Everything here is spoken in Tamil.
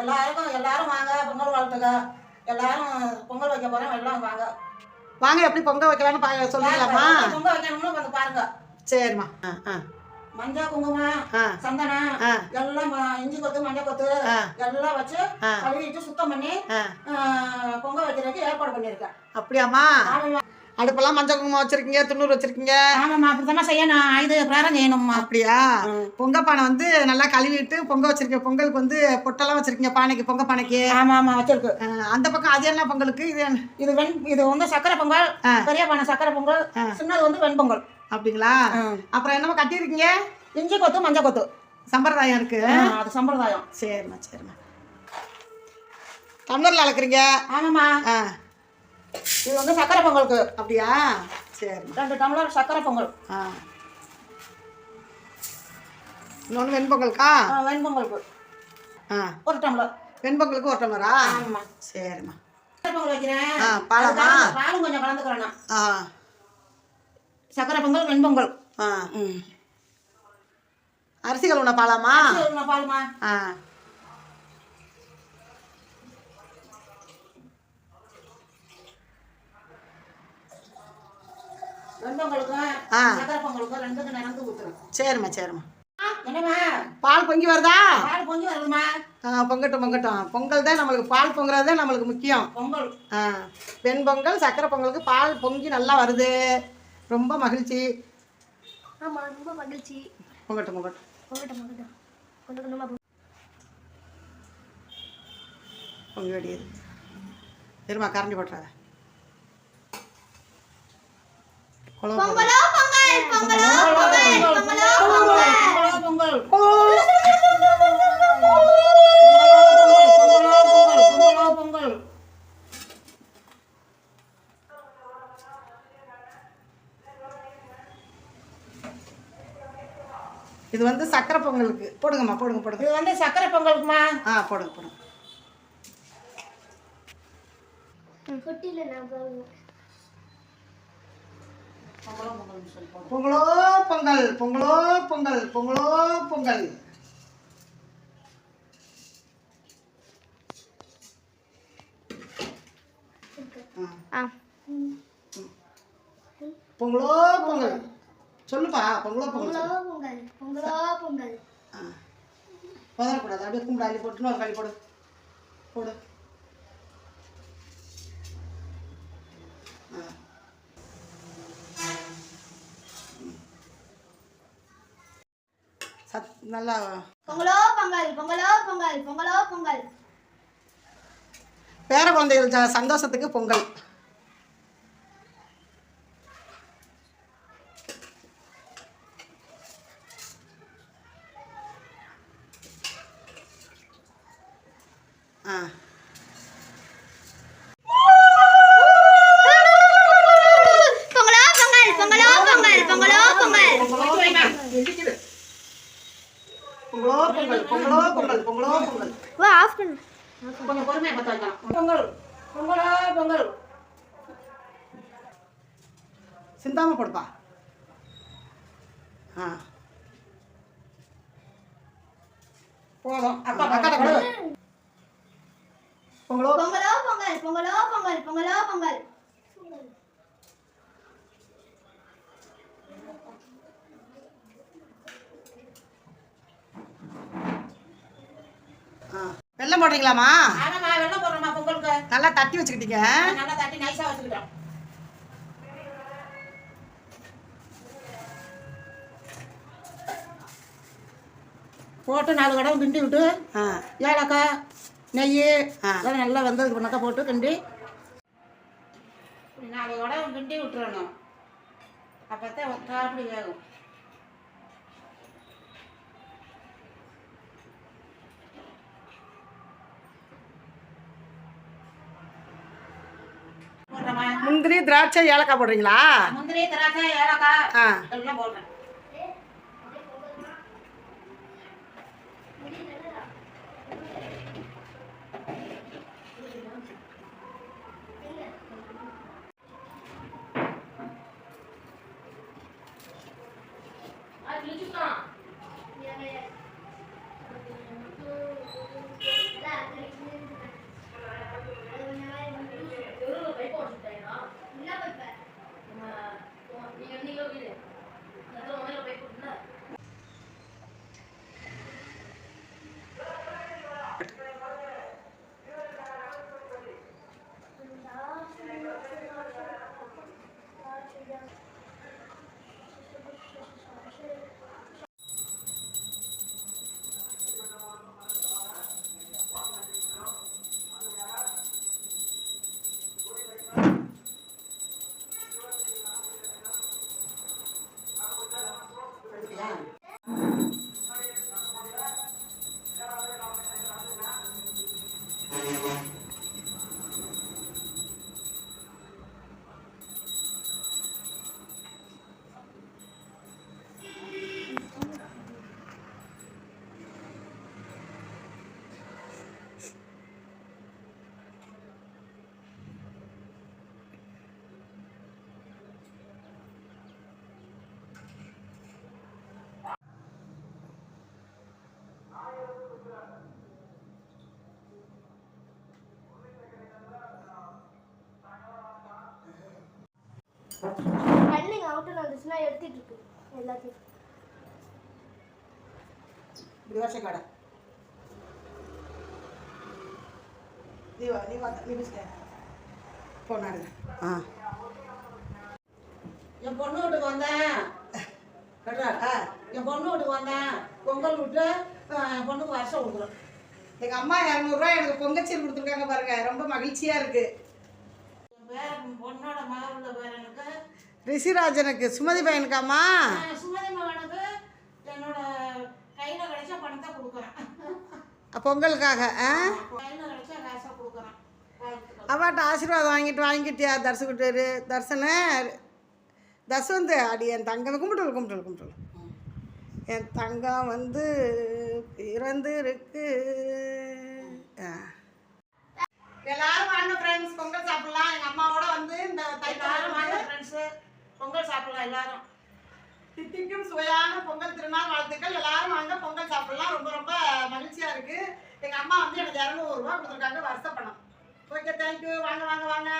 எல்லாருக்கும் எல்லாரும் வாங்க பொங்கல் வாழ்த்துக்க எல்லாரும் பொங்கல் வைக்க போறோம் எல்லாம் வாங்க. வாங்க எப்படி பொங்க வைக்கலாம்னு பா சொல்லிக்கலாமா பொங்கல் வைக்கணும்னு வந்து பாருங்க. சரிம்மா. ஆ ஆ. மஞ்சள் குங்குமம் சந்தனம் எல்லாம் இஞ்சி கொத்து மஞ்சள் கொத்து. எல்லாம் வச்சு. கழுவிட்டு சுத்தம் பண்ணி பொங்கல் வைக்கிறதுக்கு ஏற்பாடு பண்ணியிருக்கேன். அப்படியாம்மா? அடுப்பெல்லாம் மஞ்சள் குங்குமம் வச்சிருக்கீங்க துண்ணூறு வச்சிருக்கீங்க. ஆமாம்மா அப்படித்தாம்மா செய்யணும் இது பிராரம் செய்யணும்மா. அப்படியா? பொங்க பானை வந்து நல்லா கழுவிட்டு பொங்க வச்சிருக்கீங்க பொங்கலுக்கு வந்து பொட்டெல்லாம் வச்சிருக்கீங்க பானைக்கு பொங்க பானைக்கு. ஆமா ஆமா வச்சிருக்கு அந்த பக்கம் அது என்ன பொங்கலுக்கு? இது இது வெண் இது வந்து சக்கரை பொங்கல். பெரிய பானை சக்கரை பொங்கல். சின்னது வந்து வெண்பொங்கல் அப்படிங்களா? அப்புறம் என்னமோ கட்டியிருக்கீங்க? இஞ்சி கொத்து மஞ்சள் கொத்து. சம்பிரதாயம் இருக்கு. அது சம்பிரதாயம். சரிம்மா சரிம்மா. டம்ளரில் அளக்குறீங்க? ஆமாம்மா. ஆ. இது வந்து சக்கரை பொங்கலுக்கு. அப்படியா? சரிம்மா ரெண்டு டம்ளர் சக்கரை பொங்கல். ஆ. இன்னொன்று வெண்பொங்கலுக்கா ஆ, வெண்பொங்கலுக்கு ஆ. ஒரு டம்ளர். வெண்பொங்கலுக்கு ஒரு டம்ளரா? ஆமாம்மா சரிம்மா. சக்கரை பொங்கல் வைக்கிறேன். ஆ, பாலாமா? பாலும் கொஞ்சம் கலந்துக்கிறேன் நான். ஆ. சக்கரை பொங்கல் வெண்பொங்கல் ஆ. ம். அரிசி கழுவுன பாலாமா? பாலுமா? ஆ. ஆ. சரிம்மா சரிம்மா. என்னம்மா? பால் பொங்கி வருதா? பொங்கட்டும் பொங்கட்டும். பொங்கல் தான் நம்மளுக்கு பால் பொங்குறது தான் நம்மளுக்கு முக்கியம். பொங்கல். ஆ வெண்பொங்கல் சக்கரை பொங்கலுக்கு பால் பொங்கி நல்லா வருது. ரொம்ப மகிழ்ச்சி. ஆமா ரொம்ப மகிழ்ச்சி. பொங்கட்டும் பொங்கட்டும். பொங்கட்டும் பொங்கட்டும். பொங்கி வெடியது. இருமா கரண்டி போட்டுறாத குழம்பு போடு. பொங்கலோ பொங்கல் பொங்கலோ பொங்கல் பொங்கலோ பொங்கல் பொங்கலோ பொங்கல் பொங்கலோ. பொங்கல் இது வந்து சக்கரை பொங்கலுக்கு. போடுங்கம்மா போடுங்க போடுங்க. இது வந்து சக்கரை பொங்கலுக்குமா? ஆ போடுங்க போடுங்க. பொங்கலோ. பொங்கலோ பொங்கல் பொங்கலோ பொங்கல் பொங்கலோ. பொங்கல் பொங்கலோ. சொல்லுப்பா பொங்கலோ பொங்கல் பொங்கலோ. பொங்கல் பொங்கலோ ஆ. பதறக்கூடாது அப்படியே கும்பிடு அள்ளி போட்டு இன்னொரு களி போடு. போடு. சத் நல்லா பொங்கலோ பொங்கல் பொங்கலோ பொங்கல் பொங்கலோ பொங்கல். பேர குழந்தைகள் சந்தோஷத்துக்கு பொங்கல் ஆ பொங்கலோ பொங்கல் பொங்கலோ பொங்கல் பொங்கலோ பொங்கல் இடிக்குது. பொங்கலோ பொங்கல் பொங்கலோ பொங்கல் பொங்கலோ பொங்கல் ஓ ஆஃப் பண்ணு கொஞ்சம் பொறுமையா பத்த வைக்கலாம் பொங்கல் பொங்கலோ பொங்கல் சிந்தாம போடுப்பா ஆ போதும் அக்கா அக்காட்ட பக்கம் கொடு. பொங்கலோ பொங்கலோ பொங்கல் பொங்கலோ பொங்கல் பொங்கலோ பொங்கல் ஆ வெள்ளம் போடுறீங்களாம்மா? ஆமாம்மா வெள்ளம் போடுறோம்மா பொங்கலுக்கு. நல்லா தட்டி வச்சுக்கிட்டீங்க. நல்லா தட்டி நைஸா வச்சுக்கிட்டோம். போட்டு நாலு கடவை கிண்டி விட்டு ஏலக்காய் நெய். அதெல்லாம் நல்லா வெந்ததுக்கு பண்ணக்கா போட்டு கிண்டி. நாலு கடவை கிண்டி விட்டுறணும். அப்போ தான் அப்படி வேகும் போடுறேம்மா முந்திரி திராட்சை ஏலக்காய் போடுறீங்களா? முந்திரி திராட்சை ஏலக்காய் ஆ. எல்லாம் போடுறேன். பள்ளிங்க அவுட்டர் வந்துச்சுன்னா எடுத்துட்டு இருக்கு எல்லாத்தையும். இப்படி வருஷ கடை நீ வா நீ வா நீ வச்சுக்க போனாரு ஆ. என் பொண்ணு வீட்டுக்கு வந்தேன். கட்டுறா என் பொண்ணு வீட்டுக்கு வந்தேன். பொங்கல் விட்டு என் பொண்ணுக்கு வருஷம் கொடுக்குறோம். எங்க அம்மா இரநூறுவா எனக்கு பொங்கச்சீர் கொடுத்துருக்காங்க பாருங்க. ரொம்ப மகிழ்ச்சியா இருக்கு. ரிஷிராஜனுக்கு சுமதி பையனுக்காம்மா? அஹ், சுமதி மகனுக்கு என்னோட கையில் கிடைச்ச பணத்தை கொடுக்குறேன். பொங்கலுக்காக அவாட்ட ஆசீர்வாதம் வாங்கிட்டு வாங்கிட்டியா தரிசுக்கிட்டாரு தர்சன தசவந்து அடி என் தங்கம் கும்பிட்டு கும்பிட்டு கும்பிட்டு என் தங்கம் வந்து பிறந்து இருக்கு எல்லாரும் வாங்க ஃப்ரெண்ட்ஸ் பொங்கல் சாப்பிடலாம். எங்கள் அம்மாவோட வந்து இந்த ஃப்ரெண்ட்ஸு பொங்கல் சாப்பிடலாம் எல்லாரும். தித்திக்கும் சுவையான பொங்கல் திருநாள் வாழ்த்துக்கள். எல்லாரும் வாங்க பொங்கல் சாப்பிடலாம். ரொம்ப ரொம்ப மகிழ்ச்சியா இருக்கு. எங்க அம்மா வந்து எனக்கு இரநூறுவா கொடுத்துருக்காங்க வருஷப்பணம். ஓகே தேங்க்யூ வாங்க வாங்க வாங்க.